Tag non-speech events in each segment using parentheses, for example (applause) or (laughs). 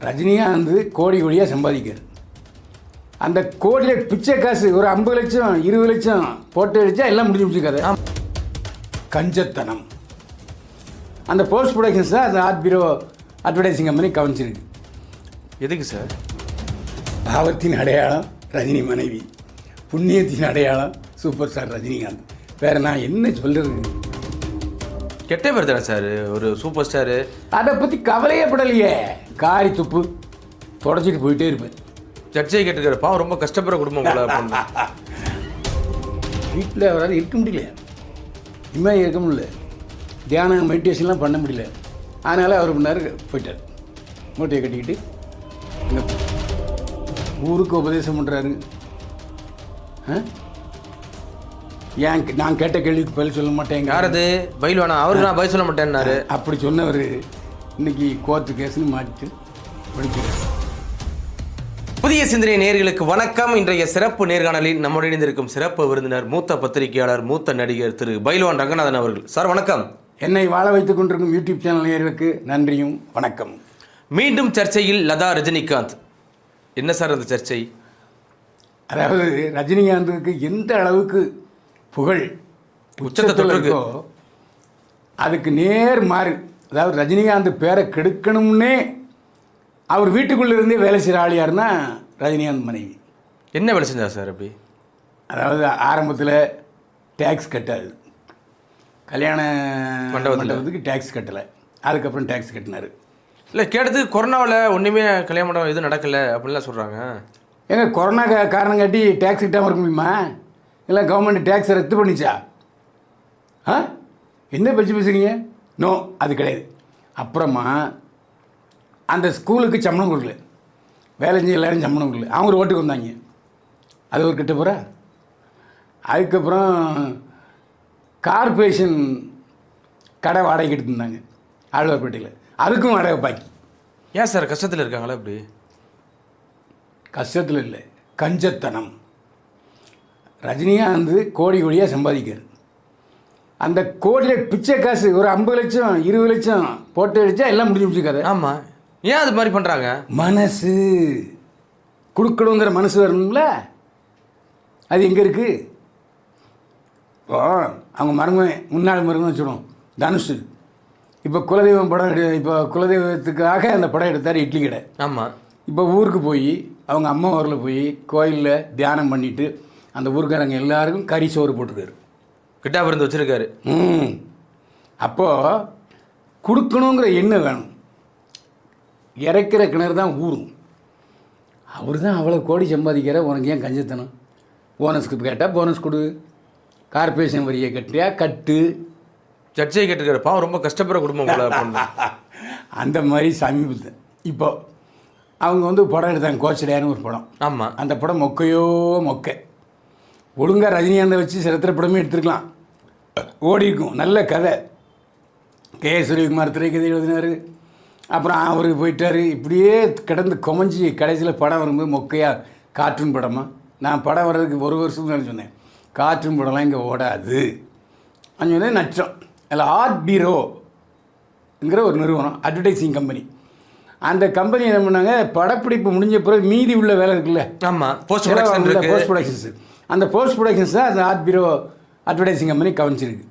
ரஜினிகாந்த் கோடி கோடியாக சம்பாதிக்கார் அந்த கோடியில் பிச்சை காசு ஒரு ஐம்பது லட்சம் இருபது லட்சம் போட்டு அடிச்சா எல்லாம் முடிஞ்சு முடிச்சு கதை. கஞ்சத்தனம். அந்த போஸ்ட் ப்ரொடக்ஷன்ஸ் தான் அந்த ஆர்ட் பீரோ அட்வர்டைசிங் கம்பெனி கவனிச்சிருக்கு. எதுக்கு சார் பாவத்தின் அடையாளம் ரஜினி மனைவி. புண்ணியத்தின் அடையாளம் சூப்பர் ஸ்டார் ரஜினிகாந்த். வேற நான் என்ன சொல்றது? கெட்ட பேர் தானே சார்? ஒரு சூப்பர் ஸ்டாரு அதை பற்றி கவலையே படலையே. காரி துப்பு தொடச்சிட்டு போயிட்டே இருப்பேன். ஜட்ஜை கேட்டுக்கிற பாவம் ரொம்ப கஷ்டப்படுற குடும்பம் வீட்டில் அவரால் இருக்க முடியல. இனிமேல் இருக்க முடியல. தியானம் மெடிடேஷன்லாம் பண்ண முடியல. அதனால் அவர் முன்னார் போயிட்டார். மூட்டையை கட்டிக்கிட்டு ஊருக்கு உபதேசம் பண்ணுறாரு ஏன் நான் கேட்ட கேள்விக்கு பதில் சொல்ல மாட்டேங்க. யாரது? பயில் வேணாம். அவருக்கு நான் பதில் சொல்ல மாட்டேன்னாரு. அப்படி சொன்னவர் இன்னைக்கு கோர்ட்டு கேஸ்னு மாட்டிட்டு படிக்கிறார். புதிய சிந்தனை நேர்களுக்கு வணக்கம். இன்றைய சிறப்பு நேர்காணலில் நம்முடன் இணைந்திருக்கும் சிறப்பு விருந்தினர் மூத்த பத்திரிகையாளர் மூத்த நடிகர் திரு பைல்வான் ரங்கநாதன் அவர்கள். சார் வணக்கம். என்னை வாழ வைத்துக் கொண்டிருக்கும் யூடியூப் சேனல் நேயர்களுக்கு நன்றியும் வணக்கம். மீண்டும் சர்ச்சையில் லதா ரஜினிகாந்த். என்ன சார் அந்த சர்ச்சை? அதாவது ரஜினிகாந்துக்கு எந்த அளவுக்கு புகழ் உச்சத்தை உச்சத்தில். இருக்கோ அதுக்கு நேர் மாறு. அதாவது ரஜினிகாந்த் பேரை கெடுக்கணும்னே அவர் வீட்டுக்குள்ளே இருந்தே வேலை செய்கிற ஆள் யாருன்னா ரஜினிகாந்த் மனைவி. என்ன வேலை செஞ்சா சார் அப்படி? அதாவது ஆரம்பத்தில் டேக்ஸ் கட்டாது. கல்யாண. மண்டபத்துக்கு டேக்ஸ் கட்டலை. அதுக்கப்புறம் டேக்ஸ் கட்டினார். இல்லை கேட்டது கொரோனாவில் ஒன்றுமே கல்யாண மண்டபம் எதுவும் நடக்கலை அப்படின்லாம் சொல்கிறாங்க ஏங்க கொரோனா கா- காரணம் காட்டி டேக்ஸ் கிட்டாமல் இருக்க முடியுமா? இல்லை கவர்மெண்ட் டேக்ஸை ரத்து பண்ணிச்சா? ஆ? என்ன பேச்சு பேசுறீங்க? நோ அது கிடையாது. அப்புறமா அந்த ஸ்கூலுக்கு சம்பளம் கொடுக்கல. வேலை செஞ்ச எல்லாரும் சம்பளம் கொடுக்கல. அவங்க ஒரு ஓட்டுக்கு வந்தாங்க. அது ஒரு கிட்ட போகிறா அதுக்கப்புறம் கார்பரேஷன் கடை வாடகைக்கு எடுத்துருந்தாங்க ஆழ்வார்பேட்டையில் அதுக்கும் வாடகை பாக்கி. ஏன் சார் கஷ்டத்தில் இருக்காங்களா இப்படி? கஷ்டத்தில் இல்லை. கஞ்சத்தனம். ரஜினிகாந்த் கோடி கோடியாக சம்பாதிக்கார். அந்த கோடியில் பிச்சை காசு ஒரு ஐம்பது லட்சம் இருபது லட்சம் போட்டு அடிச்சா எல்லாம் முடிஞ்சு முடிச்சு கதை ஆமாம் ஏன் அது மாதிரி பண்ணுறாங்க மனசு. கொடுக்கணுங்கிற மனசு வரணும்ல அது எங்கே இருக்குது இப்போ அவங்க மருமகன் முன்னாள் மருமகன் வச்சுடும் தனுஷ். இப்போ குலதெய்வம் படம் எடு இப்போ குலதெய்வத்துக்காக அந்த படம் எடுத்தார் இட்லி கடை. ஆமாம் இப்போ ஊருக்கு போய் அவங்க அம்மா ஊரில் போய் கோயிலில் தியானம் பண்ணிட்டு அந்த ஊருக்காரங்க எல்லாருக்கும் கறி சோறு போட்டுருக்காரு. கிட்டா விருந்து வச்சிருக்காரு. ம். அப்போது கொடுக்கணுங்கிற எண்ணம் வேணும். இறைக்கிற கிணறு தான் ஊறும் அவர் தான் அவ்வளோ கோடி சம்பாதிக்கிற உனக்கு ஏன் கஞ்சத்தனம்? போனஸ்க்கு கேட்டால் போனஸ் கொடு. கார்பரேஷன் வரியை கட்டியா? கட்டு. ஜட்ஜை கேட்டுக்கிற பாவம் ரொம்ப கஷ்டப்படுற குடும்பம் (laughs) அந்த மாதிரி சமீபத்தில். இப்போ அவங்க வந்து படம் எடுத்தாங்க. கோச்சடையான்னு ஒரு படம். ஆமாம் அந்த படம் மொக்கையோ மொக்கை. ஒழுங்காக ரஜினிகாந்தை வச்சு சில திரைப்படமே எடுத்துருக்கலாம். ஓடி இருக்கும் நல்ல கதை. கே சூரியகுமார் திரைக்கதை எழுதினார். அப்புறம் அவர் போயிட்டார். இப்படியே கிடந்து குமஞ்சி கடைசியில் படம் வரும்போது மொக்கையாக கார்ட்டூன் படமாக நான் படம் வர்றதுக்கு ஒரு வருஷம் சொன்னேன். கார்ட்டூன் படம்லாம் இங்கே ஓடாது. அஞ்சு நச்சம் அதில் ஆர்ட் பீரோங்கிற ஒரு நிறுவனம் அட்வர்டைசிங் கம்பெனி அந்த கம்பெனி என்ன பண்ணாங்க? படப்பிடிப்பு முடிஞ்ச பிறகு மீதி உள்ள வேலை இருக்குல்ல? ஆமாம் போஸ்ட் ப்ரொடக்ஷன் போஸ்ட் ப்ரொடக்ஷன்ஸ் அந்த போஸ்ட் ப்ரொடக்ஷன்ஸ் தான் அந்த ஆர்ட் பீரோ அட்வர்டைசிங் கம்பெனி கவனிச்சிருக்கு.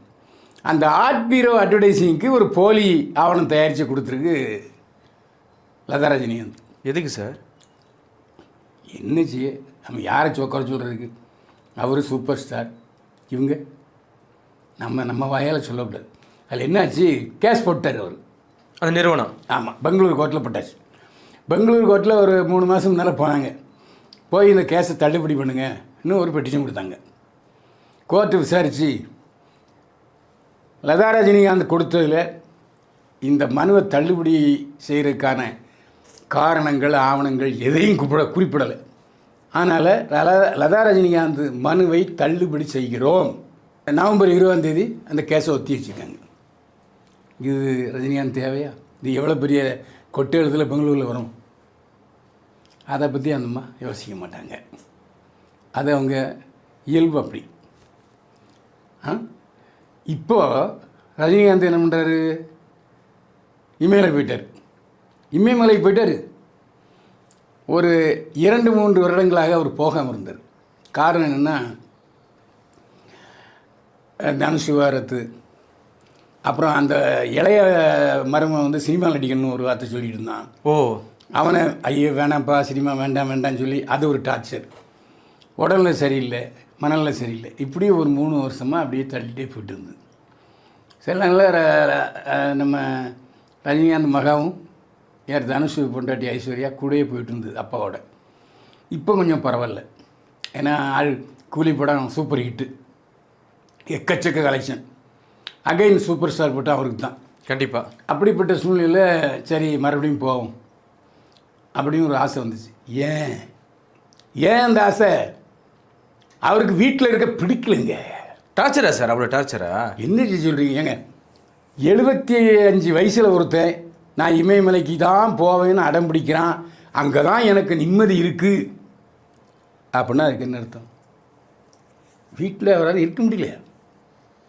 அந்த ஆர்ட் பீரோ அட்வர்டைசிங்க்கு ஒரு போலி ஆவணம் தயாரித்து கொடுத்துருக்கு லதா ரஜினிகாந்த் எதுக்கு சார்? என்ன செய்ய? நம்ம யாரை குறை சொல்கிறதுக்கு அவர் சூப்பர் ஸ்டார் இவங்க நம்ம நம்ம வாயால் சொல்லக்கூடாது. அதில் என்னாச்சு? கேஸ் போட்டார் அவர். அந்த நிறுவனம். ஆமாம் பெங்களூர் கோர்ட்டில் போட்டாச்சு. பெங்களூர் கோர்ட்டில் ஒரு மூணு மாதம் முன்னால் போனாங்க. போய் இந்த கேஸை தள்ளுபடி பண்ணுங்க இன்னும் ஒரு பெட்டிஷன் கொடுத்தாங்க. கோர்ட்டு விசாரித்து லதா ரஜினிகாந்த் கொடுத்ததில் இந்த மனுவை தள்ளுபடி செய்கிறதுக்கான காரணங்கள் ஆவணங்கள் எதையும் குறிப்பிட குறிப்பிடலை. அதனால் லதா லதா ரஜினிகாந்த் மனுவை தள்ளுபடி செய்கிறோம். நவம்பர் இருபதாம் தேதி அந்த கேஸை ஒத்தி வச்சுருக்காங்க. இது ரஜினிகாந்த் தேவையா? இது எவ்வளோ பெரிய கொட்டை எழுத்தில் பெங்களூரில் வரும்? அதை பற்றி அந்தம்மா யோசிக்க மாட்டாங்க. அது அவங்க இயல்பு அப்படி. ஆ? இப்போ ரஜினிகாந்த் என்ன பண்ணுறாரு இமயமலை போயிட்டார். இமயமலைக்கு போயிட்டார். ஒரு இரண்டு மூன்று வருடங்களாக அவர் போகாமல் இருந்தார். காரணம் என்னென்னா தனுஷ் விவகாரத்து அப்புறம் அந்த இளைய மருமன் வந்து சினிமா நடிக்கணும்னு ஒரு வார்த்தை சொல்லிட்டு இருந்தான். ஓ. அவனை ஐயோ வேணாம்ப்பா சினிமா வேண்டாம் வேண்டாம்னு சொல்லி அது ஒரு டார்ச்சர் உடல்நிலை சரியில்லை மனநிலை சரியில்லை. இப்படி ஒரு மூணு வருஷமாக அப்படியே தள்ளிட்டே போயிட்டு இருந்தது. சில அஹ் நம்ம ரஜினிகாந்த் மகாவும் யார் தனுஷ் பொண்டாட்டி ஐஸ்வர்யா கூடயே போயிட்டு இருந்தது அப்பாவோட. இப்போ கொஞ்சம் பரவாயில்ல. ஏன்னா ஆள் கூலி படம் சூப்பர் ஹிட்டு. எக்கச்சக்க கலெக்ஷன் அகைன் சூப்பர் ஸ்டார் போட்டால் அவருக்கு தான். கண்டிப்பா. அப்படிப்பட்ட சூழ்நிலையில் சரி மறுபடியும் போவோம். அப்படின்னு ஒரு ஆசை வந்துச்சு. ஏன்? ஏன் அந்த ஆசை? அவருக்கு வீட்டில் இருக்க பிடிக்கலைங்க. டார்ச்சரா சார் அவ்வளோ டார்ச்சரா என்ன சொல்கிறீங்க ஏங்க எழுபத்தி அஞ்சு வயசில் ஒருத்தன் நான் இமயமலைக்கு தான் போவேன்னு அடம் பிடிக்கிறான். அங்கே தான் எனக்கு நிம்மதி இருக்குது அப்படின்னா அதுக்கு என்ன அர்த்தம்? வீட்டில் அவரால் இருக்க முடியல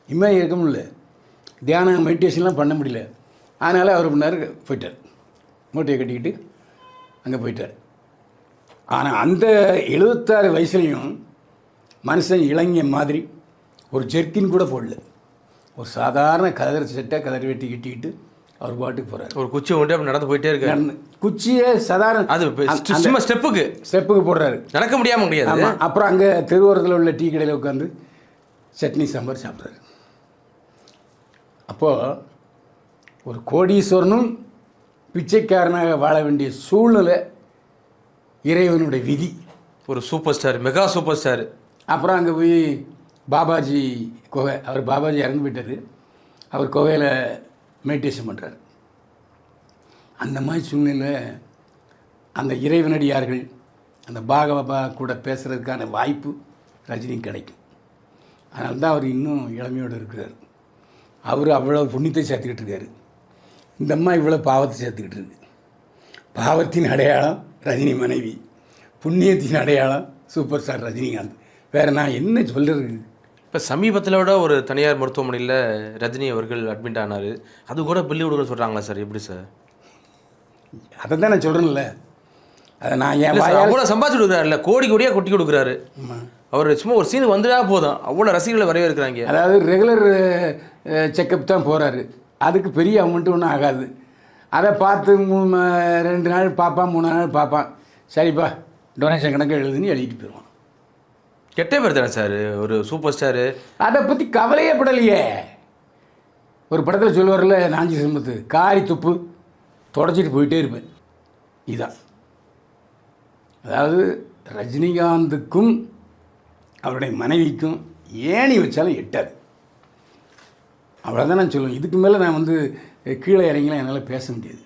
இமயம் இருக்க முடியல. தியானம் மெடிடேஷன்லாம் பண்ண முடியல. அதனால் அவர் பண்ணார் போயிட்டார். மூட்டையை கட்டிக்கிட்டு அங்கே போயிட்டார். ஆனால் அந்த எழுபத்தாறு வயசுலேயும் மனுஷன் இளைஞன் மாதிரி ஒரு ஜெர்க்கின் கூட போடல. ஒரு சாதாரண கதர் சட்டை கதர் வெட்டி கட்டிக்கிட்டு அவர் பாட்டுக்கு போகிறார் ஒரு குச்சி கொண்டு அப்படி நடந்து போயிட்டே இருக்கு நடந்து குச்சியே சாதாரண அது சும்மா ஸ்டெப்புக்கு. ஸ்டெப்புக்கு போடுறாரு. நடக்க முடியாம முடியாது. அப்புறம் அங்கே திருவோரத்தில் உள்ள டீ கடையில் உட்காந்து சட்னி சாம்பார் சாப்பிட்றாரு. அப்போது ஒரு கோடீஸ்வரனும் பிச்சைக்காரனாக வாழ வேண்டிய சூழ்நிலை இறைவனுடைய விதி. ஒரு super star mega super star அப்புறம் அங்கே போய் பாபாஜி குகை அவர் பாபாஜி இறந்து போயிட்டார். அவர் குகையில் மெடிடேஷன் பண்ணுறாரு அந்த மாதிரி சூழ்நிலையில் அந்த இறைவனடியார்கள் அந்த பாகவபா கூட பேசுகிறதுக்கான வாய்ப்பு ரஜினி கிடைக்கும். அதனால தான் அவர் இன்னும் இளமையோடு இருக்கிறார். அவர் அவ்வளோ புண்ணியத்தை சேர்த்துக்கிட்டு இருக்காரு. இந்த அம்மா இவ்வளோ பாவத்தை சேர்த்துக்கிட்டு இருக்கு. பாவத்தின் அடையாளம் ரஜினி மனைவி. புண்ணியத்தின் அடையாளம் சூப்பர் ஸ்டார் ரஜினிகாந்த். வேறு நான் என்ன சொல்கிறது இப்போ சமீபத்தில் விட ஒரு தனியார் மருத்துவமனையில் ரஜினி அவர்கள் அட்மிட் ஆனார். அது கூட பில்லி விடுங்க சொல்கிறாங்களா சார்? எப்படி சார்? அதை தான் நான் சொல்கிறேன்ல அதை நான் என் அவ்வளோ சம்பாதிச்சு கொடுக்குறாருல்ல. கோடி கோடியாக கொட்டி கொடுக்குறாரு. அவர் சும்மா ஒரு சீன் வந்துட்டா போதும். அவ்வளோ ரசிகர்களை வரவேற்கிறாங்க. அதாவது ரெகுலர் செக்கப் தான் போகிறாரு அதுக்கு பெரிய அமௌண்ட்டு ஒன்றும் ஆகாது. அதை பார்த்து ரெண்டு நாள் பார்ப்பான் மூணு நாள் பார்ப்பான். சரிப்பா டொனேஷன் கணக்கு எழுதுன்னு எழுதிட்டு போயிடுவான். கெட்ட பேர் தானே சார் ஒரு சூப்பர் ஸ்டாரு அதை பற்றி கவலையே படலையே. ஒரு படத்தில் சொல்லுவார்ல நாஞ்சி சிம்மத்து காரி துப்பு தொடச்சிட்டு போயிட்டே இருப்பேன். இதான். அதாவது ரஜினிகாந்துக்கும் அவருடைய மனைவிக்கும் ஏணி வச்சாலும் எட்டாது. அவ்வளோதான் நான் சொல்லுவேன். இதுக்கு மேலே நான் வந்து கீழே இறங்கிலாம் என்னால் பேச முடியாது.